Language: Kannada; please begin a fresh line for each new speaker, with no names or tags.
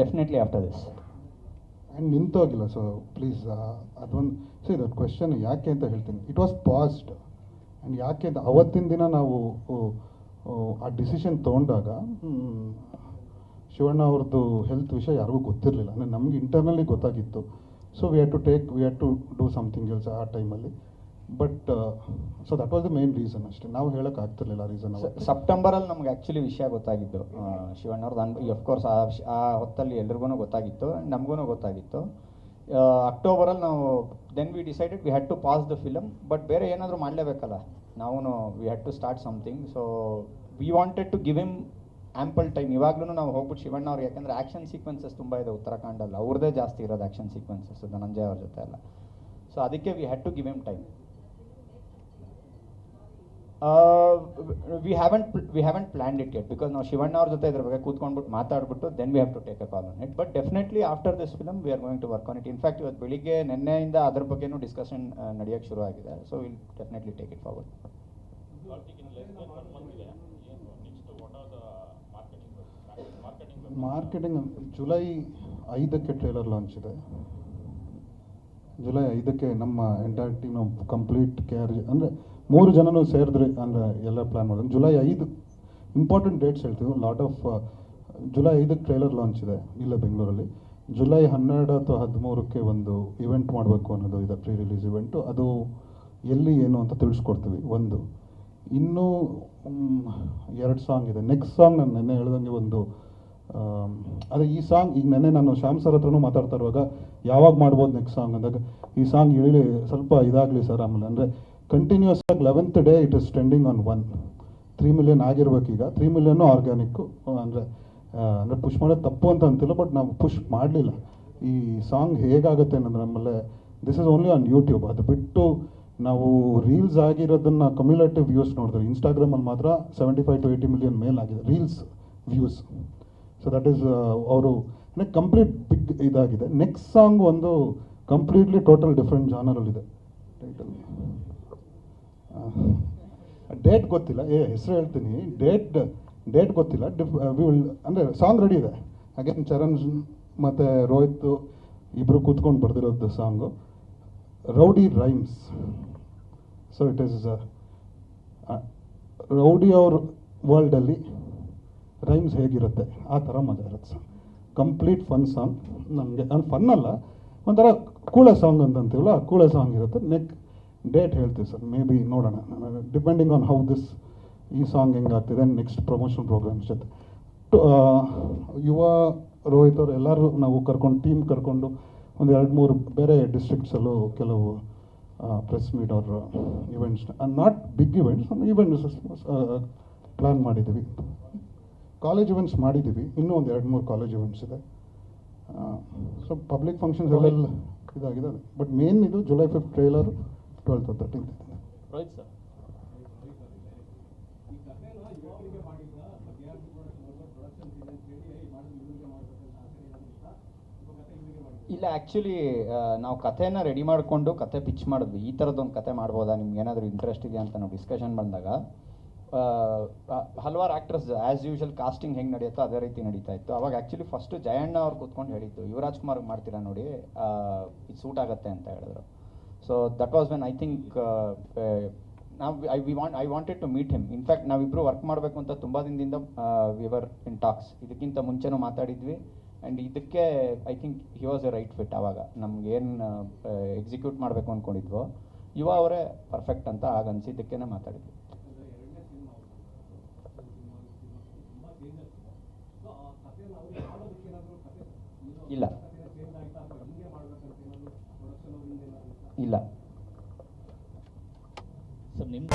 ಡೆಫಿನೆಟ್ಲಿ ಆಫ್ಟರ್ ದಿಸ್
ಆ್ಯಂಡ್ ನಿಂತೋಗಿಲ್ಲ ಸೊ ಪ್ಲೀಸ್ ಅದೊಂದು ಸೊ ಇದು ಕ್ವೆಶನ್ ಯಾಕೆ ಅಂತ ಹೇಳ್ತೀನಿ. ಇಟ್ ವಾಸ್ ಪಾಸ್ಡ್ ಆ್ಯಂಡ್ ಯಾಕೆ ಅಂತ, ಅವತ್ತಿನ ದಿನ ನಾವು ಆ ಡಿಸಿಷನ್ ತೊಗೊಂಡಾಗ ಶಿವಣ್ಣ ಅವ್ರದ್ದು ಹೆಲ್ತ್ ವಿಷಯ ಯಾರಿಗೂ ಗೊತ್ತಿರಲಿಲ್ಲ. ಅಂದರೆ ನಮ್ಗೆ ಇಂಟರ್ನಲಿ ಗೊತ್ತಾಗಿತ್ತು. So we had to take we had to do something else ಆ ಟೈಮಲ್ಲಿ but so that was the main reason ಅಷ್ಟೇ. ನಾವು ಹೇಳಕ್ ಆಗ್ತಿರ್ಲಿಲ್ಲ ರೀಸನ್
ಸೆಪ್ಟೆಂಬರಲ್ಲಿ ನಮ್ಗೆ ಆ್ಯಕ್ಚುಲಿ ವಿಷಯ ಗೊತ್ತಾಗಿದ್ದು ಶಿವಣ್ಣವ್ರದ್ದು ಅನ್ ಅಫ್ಕೋರ್ಸ್ ಆ ಆ ಹೊತ್ತಲ್ಲಿ ಎಲ್ರಿಗೂ ಗೊತ್ತಾಗಿತ್ತು, ನಮಗೂ ಗೊತ್ತಾಗಿತ್ತು. ಅಕ್ಟೋಬರಲ್ಲಿ ನಾವು then we decided we had to pass the film but ಬೇರೆ ಏನಾದರೂ ಮಾಡಲೇಬೇಕಲ್ಲ. ನಾವು we had to start something so we wanted to give him ample time ಇವಾಗ್ಲೂ ನಾವು ಹೋಗ್ಬಿಟ್ಟು ಶಿವಣ್ಣ ಅವ್ರಿಗೆ, ಯಾಕಂದರೆ ಆ್ಯಕ್ಷನ್ ಸೀಕ್ವೆನ್ಸಸ್ ತುಂಬ ಇದೆ ಉತ್ತರಾಖಂಡಲ್ಲಿ. ಅವ್ರದ್ದೇ ಜಾಸ್ತಿ ಇರೋದು ಆ್ಯಕ್ಷನ್ ಸೀಕ್ವೆನ್ಸಸ್ ಧನಂಜಯ ಅವ್ರ ಜೊತೆ ಎಲ್ಲ. ಸೊ ಅದಕ್ಕೆ we had to give him time we haven't we haven't planned it yet because ನಾವು ಶಿವಣ್ಣ ಅವ್ರ ಜೊತೆ ಇದ್ರ ಬಗ್ಗೆ ಕೂತ್ಕೊಂಡ್ಬಿಟ್ಟು ಮಾತಾಡ್ಬಿಟ್ಟು then we have to take a call on it but definitely after this film we are going to work on it in fact ಇವತ್ತು ಬೆಳಿಗ್ಗೆ ನಿನ್ನೆಯಿಂದ ಅದ್ರ ಬಗ್ಗೆನೂ ಡಿಸ್ಕಷನ್ ನಡೆಯೋಕ್ಕೆ ಶುರು ಆಗಿದೆ so will definitely take it forward
marketing July ಐದಕ್ಕೆ ಟ್ರೇಲರ್ ಲಾಂಚ್ ಇದೆ. ಜುಲೈ ಐದಕ್ಕೆ ನಮ್ಮ ಎಂಟೈರ್ ಟೀಮ್ ಕಂಪ್ಲೀಟ್ ಕೇರ್ ಅಂದರೆ ಮೂರು ಜನನು ಸೇರಿದ್ರೆ ಅಂದರೆ ಎಲ್ಲ ಪ್ಲ್ಯಾನ್ ಮಾಡಿದ್ರು ಜುಲೈ ಐದು ಇಂಪಾರ್ಟೆಂಟ್ ಡೇಟ್ಸ್ ಹೇಳ್ತೀವಿ. ಲಾಟ್ ಆಫ್ ಜುಲೈ ಐದಕ್ಕೆ ಟ್ರೈಲರ್ ಲಾಂಚ್ ಇದೆ ಇಲ್ಲ ಬೆಂಗಳೂರಲ್ಲಿ. ಜುಲೈ ಹನ್ನೆರಡು ಅಥವಾ ಹದಿಮೂರಕ್ಕೆ ಒಂದು ಇವೆಂಟ್ ಮಾಡಬೇಕು ಅನ್ನೋದು ಇದೆ ಪ್ರೀ ರಿಲೀಸ್ ಇವೆಂಟು ಅದು ಎಲ್ಲಿ, ಏನು ಅಂತ ತಿಳಿಸ್ಕೊಡ್ತೀವಿ. ಒಂದು, ಇನ್ನೂ ಎರಡು ಸಾಂಗ್ ಇದೆ. ನೆಕ್ಸ್ಟ್ ಸಾಂಗ್ ನಾನು ನೆನ್ನೆ ಹೇಳ್ದಂಗೆ ಒಂದು ಅದೇ ಈ ಸಾಂಗ್ ಈಗ ನೆನ್ನೆ ನಾನು ಶ್ಯಾಮ್ ಸರ್ ಹತ್ರನೂ ಮಾತಾಡ್ತಾ ಇರುವಾಗ ಯಾವಾಗ ಮಾಡ್ಬೋದು ನೆಕ್ಸ್ಟ್ ಸಾಂಗ್ ಅಂದಾಗ, ಈ ಸಾಂಗ್ ಹೇಳಿ ಸ್ವಲ್ಪ ಇದಾಗಲಿ ಸರ್ ಆಮೇಲೆ. ಅಂದರೆ ಕಂಟಿನ್ಯೂಸ್ ಆಗಿ eleventh day it is trending on one three million ಆಗಿರ್ಬೇಕು ಈಗ. ತ್ರೀ ಮಿಲಿಯನ್ನು ಆರ್ಗ್ಯಾನಿಕ್ಕು ಅಂದರೆ ಅಂದರೆ ಪುಷ್ ಮಾಡೋದು ತಪ್ಪು ಅಂತ ಅಂತಿಲ್ಲ ಬಟ್ ನಾವು ಪುಷ್ ಮಾಡಲಿಲ್ಲ. ಈ ಸಾಂಗ್ ಹೇಗಾಗುತ್ತೆ ಅನ್ನೋದು ನಮ್ಮಲ್ಲೇ this is only on YouTube ಅದು ಬಿಟ್ಟು ನಾವು ರೀಲ್ಸ್ ಆಗಿರೋದನ್ನ ಕಮ್ಯುಲೇಟಿವ್ ವ್ಯೂಸ್ ನೋಡಿದ್ರೆ ಇನ್ಸ್ಟಾಗ್ರಾಮಲ್ಲಿ ಮಾತ್ರ seventy five to eighty million ಮೇಲ್ ಆಗಿದೆ. Reels views so that is ಅವರು ಕಂಪ್ಲೀಟ್ ಬಿಗ್ ಇದಾಗಿದೆ. ನೆಕ್ಸ್ಟ್ ಸಾಂಗ್ ಒಂದು ಕಂಪ್ಲೀಟ್ಲಿ ಟೋಟಲ್ ಡಿಫ್ರೆಂಟ್ ಜಾನರಲ್ಲಿದೆ ಟೈಟಲ್ ಡೇಟ್ ಗೊತ್ತಿಲ್ಲ. ಏ, ಹೆಸರು ಹೇಳ್ತೀನಿ. ಡೇಟ್ ಡೇಟ್ ಗೊತ್ತಿಲ್ಲ. ಡಿಫ್ ವಿಲ್ ಅಂದರೆ ಸಾಂಗ್ ರೆಡಿ ಇದೆ. ಅಗೇನ್ ಚರಣ್ ಮತ್ತು ರೋಹಿತ್ ಇಬ್ಬರು ಕೂತ್ಕೊಂಡು ಬರೆದಿರೋದು song Rowdy Rhymes so it is Rowdy ಅವ್ರ ವರ್ಲ್ಡಲ್ಲಿ ರೈಮ್ಸ್ ಹೇಗಿರುತ್ತೆ? ಆ ಥರ ಮಜಾ ಇರುತ್ತೆ ಸಾಂಗ್ ಕಂಪ್ಲೀಟ್ ಫನ್ ಸಾಂಗ್ ನಮಗೆ ಅದು ಫನ್ ಅಲ್ಲ, ಒಂಥರ ಕೂಳೆ ಸಾಂಗ್ ಅಂತಂತೀವಲ್ಲ ಕೂಳೆ ಸಾಂಗ್ ಇರುತ್ತೆ. ನೆಕ್ ಡೇಟ್ ಹೇಳ್ತೀವಿ ಸರ್ ಮೇ ಬಿ ನೋಡೋಣ. ಡಿಪೆಂಡಿಂಗ್ ಆನ್ ಹೌ ದಿಸ್ ಈ ಸಾಂಗ್ ಹೆಂಗಾಗ್ತಿದೆ ನೆಕ್ಸ್ಟ್ ಪ್ರಮೋಷನ್ ಪ್ರೋಗ್ರಾಮ್ಸ್ ಜೊತೆ ಯುವ ರೋಹಿತ್ ಅವರು ಎಲ್ಲರೂ ನಾವು ಕರ್ಕೊಂಡು ಟೀಮ್ ಕರ್ಕೊಂಡು ಒಂದು ಎರಡು ಮೂರು ಬೇರೆ ಡಿಸ್ಟ್ರಿಕ್ಟ್ಸಲ್ಲೂ ಕೆಲವು ಪ್ರೆಸ್ ಮೀಟ್ ಅವ್ರ events not big events events plan ಮಾಡಿದ್ದೀವಿ. ಕಾಲೇಜ್ ಇವೆಂಟ್ಸ್ ಮಾಡಿದ್ದೀವಿ. ಇನ್ನೂ ಒಂದು ಎರಡು ಮೂರು ಕಾಲೇಜ್ ಇವೆಂಟ್ಸ್ ಇದೆ. ಸೊ ಪಬ್ಲಿಕ್ ಫಂಕ್ಷನ್ಸ್ ಎಲ್ಲ ಇದಾಗಿದೆ ಬಟ್ ಮೇನ್ ಇದು July fifth trailer twelfth thirteenth right
Rohit sir ಇಲ್ಲ ಆ್ಯಕ್ಚುಲಿ ನಾವು ಕಥೆನ ರೆಡಿ ಮಾಡಿಕೊಂಡು ಕತೆ ಪಿಚ್ ಮಾಡಿದ್ವಿ. ಈ ಥರದ್ದೊಂದು ಕತೆ ಮಾಡ್ಬೋದಾ? ನಿಮ್ಗೆ ಏನಾದರೂ ಇಂಟ್ರೆಸ್ಟ್ ಇದೆಯಾ ಅಂತ ನಾವು ಡಿಸ್ಕಷನ್ ಬಂದಾಗ. ಹಲವಾರು ಆಕ್ಟ್ರೆಸ್ ಆ್ಯಸ್ ಯೂಶಲ್ ಕಾಸ್ಟಿಂಗ್ ಹೆಂಗೆ ನಡೆಯುತ್ತೋ ಅದೇ ರೀತಿ ನಡೀತಾ ಇತ್ತು. ಅವಾಗ ಆ್ಯಕ್ಚುಲಿ ಫಸ್ಟು ಜಯಣ್ಣ ಅವ್ರು ಕೂತ್ಕೊಂಡು ಹೇಳಿದ್ದು, ಯುವರಾಜ್ ಕುಮಾರ್ ಮಾಡ್ತೀರಾ ನೋಡಿ ಇದು ಸೂಟ್ ಆಗುತ್ತೆ ಅಂತ ಹೇಳಿದ್ರು. So that was when I think ನಾವು I we want I wanted to meet him in fact ನಾವಿಬ್ಬರು ವರ್ಕ್ ಮಾಡಬೇಕು ಅಂತ ತುಂಬ ದಿನದಿಂದ ವಿವರ್ ಇನ್ ಟಾಕ್ಸ್ ಇದಕ್ಕಿಂತ ಮುಂಚೆನೂ ಮಾತಾಡಿದ್ವಿ. ಆ್ಯಂಡ್ ಇದಕ್ಕೆ I think he was a right fit ಆವಾಗ ನಮ್ಗೆ ಏನು ಎಕ್ಸಿಕ್ಯೂಟ್ ಮಾಡಬೇಕು ಅಂದ್ಕೊಂಡಿದ್ವೋ ಯುವ ಅವರೇ ಪರ್ಫೆಕ್ಟ್ ಅಂತ ಆಗ ಅನಿಸಿದ್ದಕ್ಕೇನೆ ಮಾತಾಡಿದ್ವಿ. ಇಲ್ಲ. ಇಲ್ಲ.
ಸರ್ ನಿಮ್ಮ